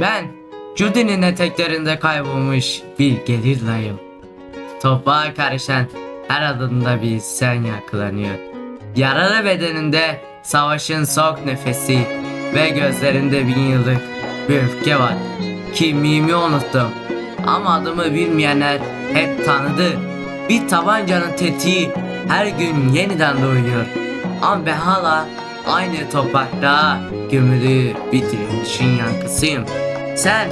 Ben Judy'nin eteklerinde kaybolmuş bir gelirlayım. Toprağa karışan her adımda bir isyan yankılanıyor. Yaralı bedeninde savaşın soğuk nefesi ve gözlerinde bin yıllık bir öfke var. Kimliğimi unuttum ama adımı bilmeyenler hep tanıdı. Bir tabancanın tetiği her gün yeniden doğuyor. Ama ben hala aynı toprakta gömülü bir direnişin yankısıyım. Sen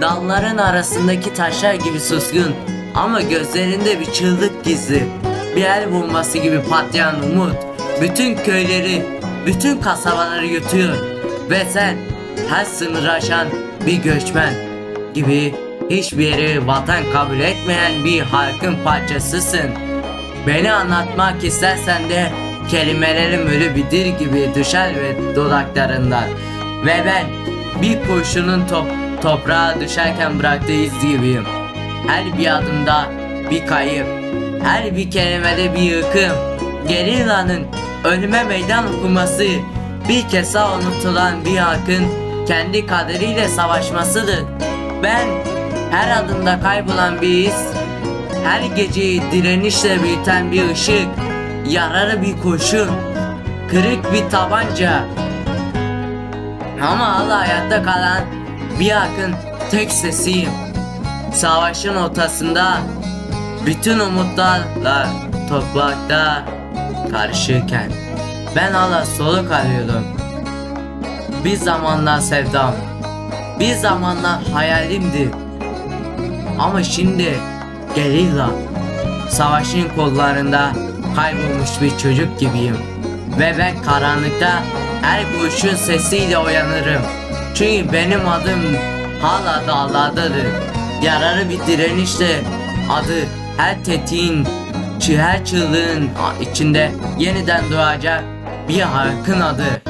dalların arasındaki taşlar gibi suskun ama gözlerinde bir çığlık gizli. Bir el bombası gibi patlayan umut bütün köyleri, bütün kasabaları yutuyor. Ve sen her sınır aşan bir göçmen gibi hiçbir yeri vatan kabul etmeyen bir halkın parçasısın. Beni anlatmak istersen de kelimelerim ölü bir gibi düşer ve dudaklarından. Ve ben bir kurşunun top, toprağa düşerken bıraktığı iz gibiyim. Her bir adımda bir kayıp, her bir kelimede bir yıkım. Gerilla'nın ölüme meydan okuması, bir daha unutulan bir halkın kendi kaderiyle savaşmasıdır. Ben her adımda kaybolan bir iz, her geceyi direnişle büyüten bir ışık, yaralı bir kurşun, kırık bir tabanca. Ama hala hayatta kalan bir akın tek sesiyim. Savaşın ortasında bütün umutlarla toprakta karışırken ben hala soluk arıyordum. Bir zamanlar sevdam, bir zamanlar hayalimdi. Ama şimdi gerilla savaşın kollarında kaybolmuş bir çocuk gibiyim. Ve ben karanlıkta her kuşun sesiyle uyanırım. Çünkü benim adım hala dağlardadır. Yararı bir direnişle adı her tetiğin, her çığlığın içinde yeniden doğacak bir halkın adı.